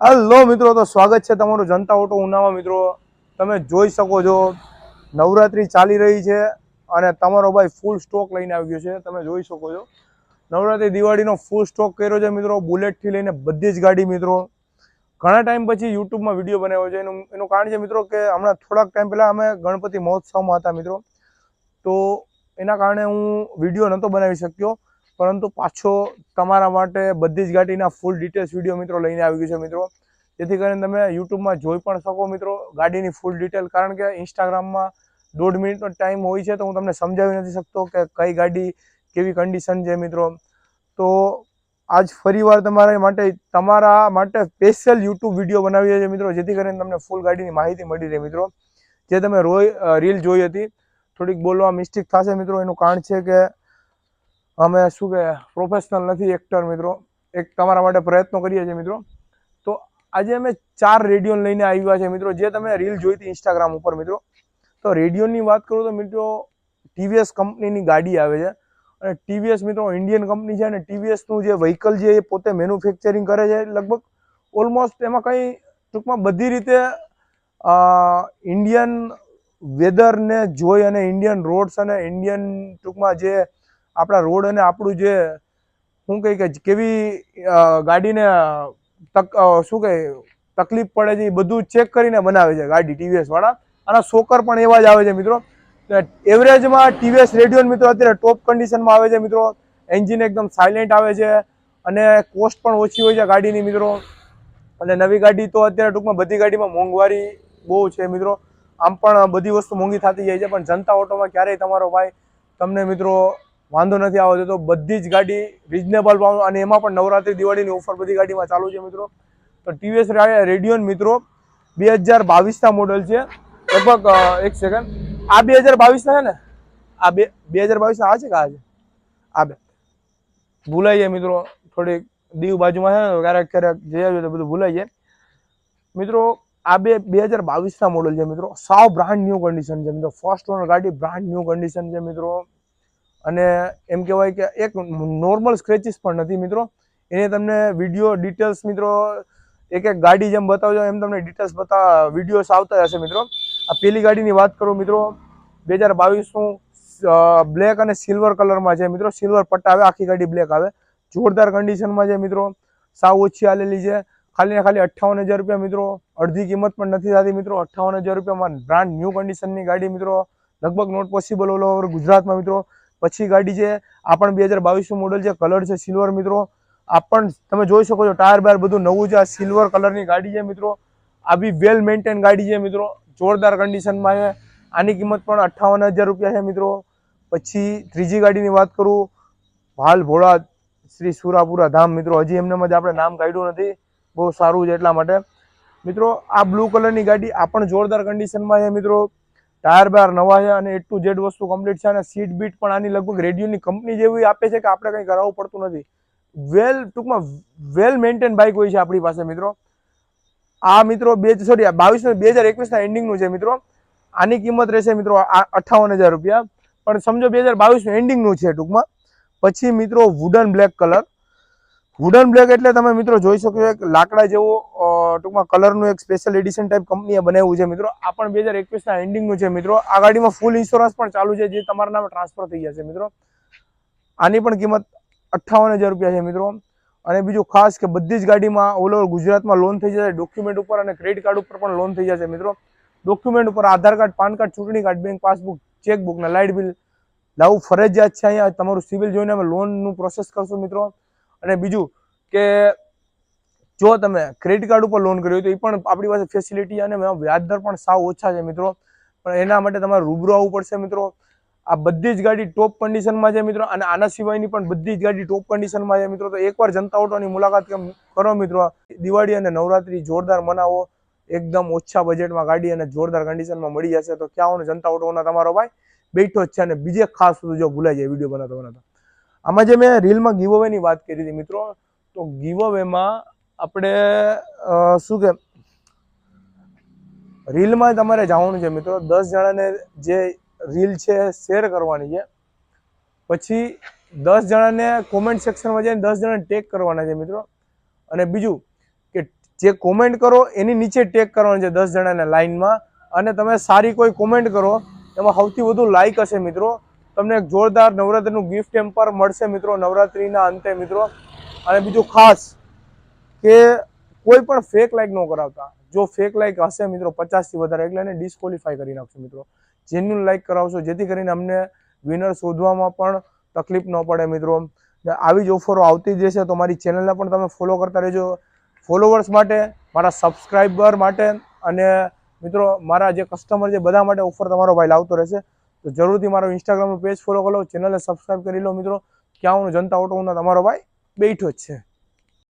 Hello મિત્રો, તો સ્વાગત છે તમારું જનતા ઓટો ઉનામાં મિત્રો. તમે જોઈ શકો છો, નવરાત્રી ચાલી રહી છે અને તમારો ભાઈ ફૂલ સ્ટોક લઈને આવી ગયો છે. તમે જોઈ શકો છો. નવરાત્રી દિવાળીનો ફૂલ સ્ટોક કર્યો છે મિત્રો. બુલેટથી લઈને બધી જ ગાડી મિત્રો. ઘણા ટાઈમ પછી યુટ્યુબમાં વીડિયો બનાવ્યો છે. એનું એનું કારણ છે મિત્રો કે હમણાં થોડાક ટાઈમ પહેલાં અમે ગણપતિ મહોત્સવમાં હતા મિત્રો. તો એના કારણે હું વીડિયો નહોતો બનાવી શક્યો. પરંતુ પાછો તમારા માટે બધી જ ગાડીના ફૂલ ડિટેલ્સ વીડિયો મિત્રો લઈને આવી ગયો છે મિત્રો. જેથી કરીને તમે યુટ્યુબમાં જોઈ પણ શકો મિત્રો ગાડીની ફૂલ ડિટેલ કારણ કે ઇન્સ્ટાગ્રામમાં દોઢ મિનિટનો ટાઈમ હોય છે તો હું તમને સમજાવી નથી શકતો કે કઈ ગાડી કેવી કન્ડિશન છે મિત્રો. તો આજ ફરીવાર તમારા માટે તમારા માટે સ્પેશિયલ યુટ્યુબ વીડિયો બનાવીએ છે મિત્રો. જેથી કરીને તમને ફૂલ ગાડીની માહિતી મળી રહે મિત્રો. જે તમે રોય રીલ જોઈ હતી. થોડીક બોલવા મિસ્ટેક થશે મિત્રો. એનું કારણ છે કે અમે શું કે પ્રોફેશનલ નથી એક્ટર મિત્રો. એક તમારા માટે પ્રયત્નો કરીએ છીએ મિત્રો. તો આજે અમે ચાર રેડિયો લઈને આવ્યા છે મિત્રો. જે તમે રીલ જોઈ હતી ઇન્સ્ટાગ્રામ ઉપર મિત્રો. તો રેડિયોની વાત કરું તો મિત્રો ટીવીએસ કંપનીની ગાડી આવે છે. અને ટીવીએસ મિત્રો ઇન્ડિયન કંપની છે અને ટીવીએસનું જે વ્હીકલ છે એ પોતે મેન્યુફેક્ચરિંગ કરે છે. લગભગ ઓલમોસ્ટ એમાં કંઈ ટૂંકમાં બધી રીતે ઇન્ડિયન વેધરને જોઈ અને ઇન્ડિયન રોડ્સ અને ઇન્ડિયન ટૂંકમાં જે આપણા રોડ અને આપણું જે, શું કહે કે, કેવી ગાડીને, તક શું કહે તકલીફ પડે છે એ બધું ચેક કરીને બનાવે છે ગાડી ટીવીએસવાળા આના સોકર પણ એવા જ આવે છે મિત્રો. એવરેજમાં ટીવીએસ રેડિયો મિત્રો અત્યારે ટોપ કન્ડિશનમાં આવે છે મિત્રો. એન્જિન એકદમ સાયલેન્ટ આવે છે. અને કોસ્ટ પણ ઓછી હોય છે ગાડીની મિત્રો. અને નવી ગાડી તો અત્યારે ટૂંકમાં બધી ગાડીમાં મોંઘવારી બહુ છે મિત્રો. આમ પણ બધી વસ્તુ મોંઘી થતી જાય છે. પણ જનતા ઓટોમાં ક્યારેય તમારો ભાઈ, તમને મિત્રો વાંધો નથી આવતો. તો બધી જ ગાડી રિઝનેબલ ભાવ અને એમાં પણ નવરાત્રી, દિવાળીની ઓફર બધી ગાડીમાં ચાલુ છે મિત્રો. તો ટીવીએસ રેડિયોન મિત્રો, બે હજાર બાવીસના મોડલ છે. લગભગ એક સેકન્ડ આ બે હજાર બાવીસના છે ને? આ બે બે હજાર બાવીસના આ છે કે આ છે? આ બે. ભૂલાઈ મિત્રો. થોડીક દીવ બાજુમાં છે ને ક્યારેક ક્યારેક જઈ આવ્યું તો બધું ભૂલાઈ જાય. મિત્રો, આ બે બે હજાર બાવીસના મોડલ છે મિત્રો. સાવ બ્રાન્ડ ન્યૂ કન્ડિશન છે મિત્રો. ફર્સ્ટ ઓનર ગાડી બ્રાન્ડ ન્યૂ કન્ડિશન છે મિત્રો. અને એમ કહેવાય કે એક નોર્મલ સ્ક્રેચીસ પણ નથી મિત્રો. એને તમને વીડિયો ડિટેલ્સ મિત્રો, એક એક ગાડી જેમ બતાવજો, એમ તમને ડિટેલ્સ બતા વિડીયોસ આવતા હશે મિત્રો. આ પેલી ગાડીની વાત કરું મિત્રો બે હજાર બાવીસનું બ્લેક અને સિલ્વર કલરમાં છે મિત્રો. સિલ્વર પટ્ટા આવે, આખી ગાડી બ્લેક આવે. જોરદાર કન્ડિશનમાં છે મિત્રો. સાવ ઓછી આલેલી છે. ખાલી ખાલી અઠ્ઠાવન હજાર રૂપિયા મિત્રો. અડધી કિંમત પણ નથી થતી મિત્રો. અઠ્ઠાવન હજાર રૂપિયામાં બ્રાન્ડ ન્યૂ કન્ડિશનની ગાડી મિત્રો. લગભગ નોટ પોસિબલ ઓલ ઓવર ગુજરાતમાં મિત્રો. પછી ગાડી છે આ પણ બે હજાર બાવીસનું મોડલ છે કલર છે સિલ્વર મિત્રો આ પણ તમે જોઈ શકો છો ટાયર બાયર બધું નવું છે. આ સિલ્વર કલરની ગાડી છે મિત્રો. આ બી વેલ મેન્ટેન ગાડી છે મિત્રો. જોરદાર કન્ડિશનમાં છે. આની કિંમત પણ અઠ્ઠાવન હજાર રૂપિયા છે મિત્રો. પછી ત્રીજી ગાડીની વાત કરું ભાલ ભોળા શ્રી સુરાપુરા ધામ મિત્રો. હજી એમને જ આપણે નામ કાઢ્યું નથી. બહુ સારું છે એટલા માટે. મિત્રો, આ બ્લુ કલરની ગાડી આ પણ જોરદાર કન્ડિશનમાં છે મિત્રો. ટાયર બાર નવા છે અને એ ટુ ઝેડ વસ્તુ કમ્પ્લીટ છે અને સીટ બીટ પણ આની લગભગ રેડિયોની કંપની જેવી આપે છે કે આપણે કંઈ કરાવવું પડતું નથી. વેલ ટૂંકમાં વેલ મેન્ટેન બાઇક હોય છે આપણી પાસે મિત્રો. આ મિત્રો બે સોરી બાવીસ બે હજાર એકવીસના એન્ડિંગનું છે મિત્રો. આની કિંમત રહેશે મિત્રો આ અઠ્ઠાવન હજાર રૂપિયા. પણ સમજો બે હજાર બાવીસનું એન્ડિંગનું છે ટૂંકમાં. પછી મિત્રો wooden black colour wooden black એટલે તમે મિત્રો જોઈ શકો એક લાકડા જેવો ટૂંકમાં કલરનું એક સ્પેશિયલ એડિશન ટાઈપ કંપનીએ બનાવ્યું છે મિત્રો. આ પણ બે હજાર એકવીસના એન્ડિંગનું છે મિત્રો. આ ગાડીમાં ફૂલ ઇન્સ્યોરન્સ પણ ચાલુ છે, જે તમારા નામે ટ્રાન્સફર થઈ જશે મિત્રો. આની પણ કિંમત અઠ્ઠાવન હજાર રૂપિયા છે મિત્રો. અને બીજું ખાસ કે બધી જ ગાડીમાં ઓલ ગુજરાતમાં લોન થઈ જશે ડોક્યુમેન્ટ ઉપર અને ક્રેડિટ કાર્ડ ઉપર પણ લોન થઈ જશે મિત્રો. ડોક્યુમેન્ટ ઉપર આધાર કાર્ડ, પાન કાર્ડ, ચૂંટણી કાર્ડ બેંક પાસબુક ચેકબુક ને લાઇટ બિલ લાવવું ફરજિયાત છે અહીંયા તમારું સિવિલ જોઈને અમે લોનનું પ્રોસેસ કરશું મિત્રો. અને બીજું કે જો તમે ક્રેડિટ કાર્ડ ઉપર લોન કર્યું હોય તો એ પણ આપણી પાસે ફેસિલિટી અને વ્યાજદર પણ સાવ ઓછા છે મિત્રો. પણ એના માટે તમારે રૂબરૂ આવવું પડશે મિત્રો. આ બધી જ ગાડી ટોપ કન્ડિશનમાં છે મિત્રો અને આના સિવાયની પણ બધી જ ગાડી ટોપ કન્ડિશનમાં છે મિત્રો. તો એકવાર જનતા ઓટોની મુલાકાત કેમ કરો મિત્રો. દિવાળી અને નવરાત્રી જોરદાર મનાવો. એકદમ ઓછા બજેટમાં ગાડી અને જોરદાર કન્ડિશનમાં મળી જશે. તો ક્યાં જનતા ઓટોના તમારો ભાઈ? બેઠો જ છે અને બીજે ખાસ જો ભૂલાઈ જાય વીડિયો બનાવતો બનાવતા. આમાં જે મેં રીલમાં ગીવ અવેની વાત કરી હતી, મિત્રો, તો ગીવ અવેમાં આપણે શું કે રીલમાં તમારે જવાનું છે, મિત્રો. દસ જણાને જે રીલ છે શેર કરવાની છે. પછી દસ જણાને કોમેન્ટ સેક્શનમાં જઈને દસ જણાને ટેગ કરવાના છે, મિત્રો. અને બીજું કે જે કોમેન્ટ કરો, એની નીચે ટેગ કરવાની છે દસ જણાને લાઇનમાં અને તમે સારી કોઈ કોમેન્ટ કરો, એમાં સૌથી વધુ લાઈક હશે, મિત્રો. તમને એક જોરદાર નવરાત્રિનું ગિફ્ટ ટેમ્પર મળશે મિત્રો, નવરાત્રીના અંતે મિત્રો. અને બીજું ખાસ કે કોઈ પણ ફેક લાઇક ન કરાવતા. જો ફેક લાઇક હશે મિત્રો, પચાસથી વધારે, એટલે એને ડિસ્કોલિફાય કરી નાખશો મિત્રો. જેન્યુન લાઇક કરાવશો, જેથી કરીને અમને વિનર શોધવામાં પણ તકલીફ ન પડે મિત્રો. આવી જ ઓફરો આવતી જ રહેશે, તો મારી ચેનલને પણ તમે ફોલો કરતા રહેજો. ફોલોવર્સ માટે, મારા સબસ્ક્રાઈબર માટે, અને મિત્રો, મારા જે કસ્ટમર છે, બધા માટે ઓફર તમારો ભાઈ લાવતો રહેશે. તો જરૂરથી મારો ઇન્સ્ટાગ્રામનું પેજ ફોલો કરો ચેનલને સબસ્ક્રાઈબ કરી લો મિત્રો. ક્યાં હું જનતા ઓટો તમારો ભાઈ બેઠો જ છે.